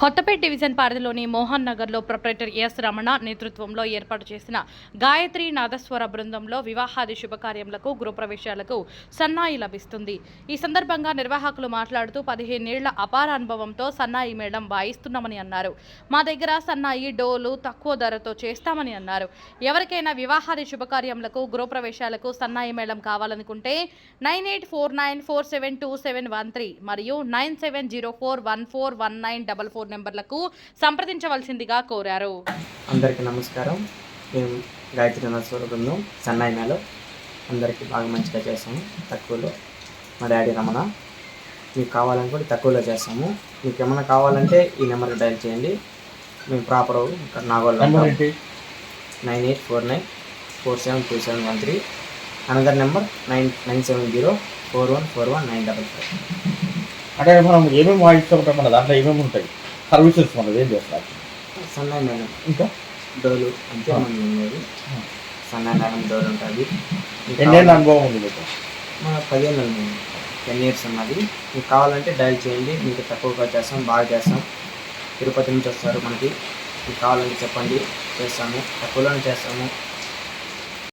Kothapeta division పరిధిలోని మోహన్ నగర్లో proprietor yes Ramana నేతృత్వంలో ఏర్పాటు చేసిన గాయత్రి నాదస్వర బృందంలో వివాహాది శుభకార్యములకు గృహప్రవేశాలకు సన్నాయి లభిస్తుంది. ఈ సందర్భంగా నిర్వాహకులు మాట్లాడుతూ పదిహేనేళ్ళ అపార అనుభవంతో సన్నాయి మేళం వాయిస్తున్నామని అన్నారు. మా దగ్గర సన్నాయి డోలు తక్కువ ధరతో చేస్తామని అన్నారు. ఎవరికైనా వివాహాది శుభకార్యములకు గృహప్రవేశాలకు సన్నాయి మేళం కావాలనుకుంటే nine eight four nine four seven two seven one three మరియు nine seven zero four one four one nine double four నెంబర్లకు సంప్రదించవలసిందిగా కోరారు. అందరికీ నమస్కారం. మేము గాయత్రి నరస్వర బృందం సన్నాయి మేళ. అందరికీ బాగా మంచిగా చేస్తాము తక్కువలో. మా డాడీ రమణ మీకు కావాలనుకుంటే తక్కువలో చేస్తాము. మీకు ఏమైనా కావాలంటే ఈ నెంబర్కి డైల్ చేయండి. మేము ప్రాపర్ ఇక్కడ నాగోల్ నెంబర్ ఏంటి? Nine eight four nine four seven two seven one three. Another number nine nine seven zero four one four one nine double five. అంటే మనం ఏమేమి వాయిస్తుంటాం మన దాంట్లో ఏమేమి ఉంటాయి? సర్వీసెస్ మనది ఏం చేస్తారు? సన్నాయి ఇంకా? డోలు అంతే మనం ఉండేది సన్నాయి డోలు ఉంటుంది. ఎన్నేళ్ళ అనుభవం ఉంది మీకు? మా పదిహేను టెన్ ఇయర్స్ ఉన్నది. మీకు కావాలంటే డైల్ చేయండి. మీకు తక్కువగా చేస్తాం బాగా చేస్తాం. తిరుపతి నుంచి వస్తారు మనకి. మీకు కావాలంటే చెప్పండి. చేస్తాము. తక్కువలోనే చేస్తాము.